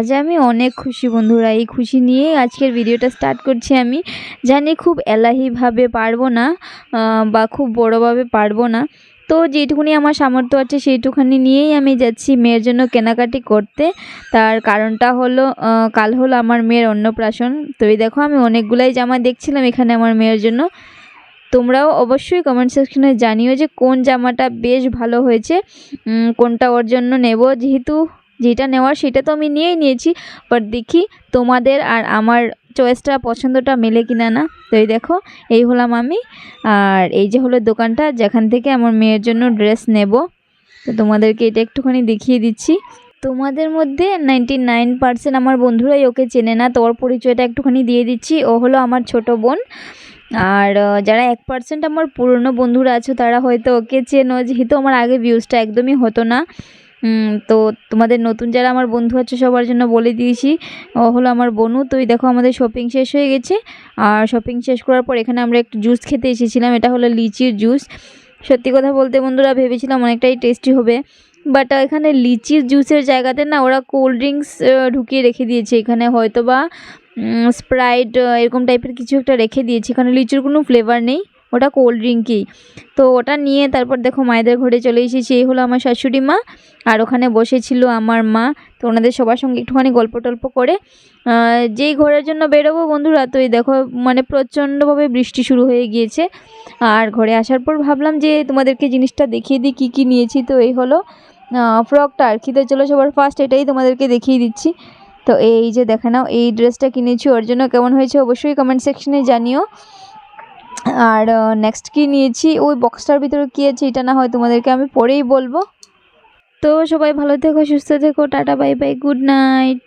আজ আমি অনেক খুশি বন্ধুরা, এই খুশি নিয়েই আজকের ভিডিওটা স্টার্ট করছি আমি। জানি খুব এলাহিভাবে পারব না বা খুব বড়োভাবে পারব না। তো যেটুকুনি আমার সামর্থ্য আছে সেইটুখানি নিয়েই আমি যাচ্ছি মেয়ের জন্য কেনাকাটি করতে। তার কারণটা হলো কাল হলো আমার মেয়ের অন্নপ্রাশন। তো এই দেখো আমি অনেকগুলাই জামা দেখছিলাম এখানে আমার মেয়ের জন্য। তোমরাও অবশ্যই কমেন্ট সেকশনে জানিও যে কোন জামাটা বেশ ভালো হয়েছে কোনটা ওর জন্য নেব। যেহেতু যেটা নেওয়ার সেটা তো আমি নিয়েই নিয়েছি বাট দেখি তোমাদের আর আমার চয়েসটা পছন্দটা মেলে কিনা না। তো এই দেখো, এই হলাম আমি, আর এই যে হলো দোকানটা, যেখান থেকে আমার মেয়ের জন্য ড্রেস নেব। তো তোমাদেরকে এটা একটুখানি দেখিয়ে দিচ্ছি। তোমাদের মধ্যে নাইনটি নাইন পার্সেন্ট আমার বন্ধুরাই ওকে চেনে না তোর পরিচয়টা একটুখানি দিয়ে দিচ্ছি। ও হলো আমার ছোট বোন, আর যারা এক পার্সেন্ট আমার পুরনো বন্ধুরা আছো, তারা হয়তো ওকে চেনো। যেহেতু আমার আগে ভিউজটা একদমই হতো না তো তোমাদের নতুন যারা আমার বন্ধু আছে সবার জন্য বলে দিয়েছি, ও হলো আমার বনু। তো দেখো আমাদের শপিং শেষ হয়ে গেছে। আর শপিং শেষ করার পর এখানে আমরা একটু জুস খেতে এসেছিলাম। এটা হলো লিচির জুস সত্যি কথা বলতে বন্ধুরা, ভেবেছিলাম অনেকটাই টেস্টি হবে। বাট এখানে লিচির জুসের জায়গাতে না ওরা কোল্ড ড্রিঙ্কস ঢুকিয়ে রেখে দিয়েছে। এখানে হয়তো বা স্প্রাইট এরকম টাইপের কিছু একটা রেখে দিয়েছে। এখানে লিচুর কোনো ফ্লেভার নেই। ওটা কোল্ড ড্রিঙ্কই তো ওটা নিয়ে তারপর দেখো মায়েদের ঘরে চলে এসেছি, এই হলো আমার শাশুড়ি মা আর ওখানে বসেছিল আমার মা। তো ওনাদের সবার সঙ্গে একটুখানি গল্প টল্প করে। যেই ঘরের জন্য বেরোবো বন্ধুরা, তো এই দেখো মানে প্রচণ্ডভাবে বৃষ্টি শুরু হয়ে গিয়েছে। আর ঘরে আসার পর ভাবলাম যে তোমাদেরকে জিনিসটা দেখিয়ে দিই, কী কী নিয়েছি। তো এই হলো ফ্রকটা আর কি চলো সবার ফার্স্ট এটাই তোমাদেরকে দেখিয়ে দিচ্ছি। তো এই যে দেখে নাও, এই ড্রেসটা কিনেছি, ওর জন্য কেমন হয়েছে অবশ্যই কমেন্ট সেকশনে জানিও। আর নেক্সট কি নিয়েছি? ওই বক্সটার ভিতরে কী আছে এটা না হয় তোমাদেরকে আমি পরেই বলব। তো সবাই ভালো থেকো, সুস্থ থেকো, tata bye bye good night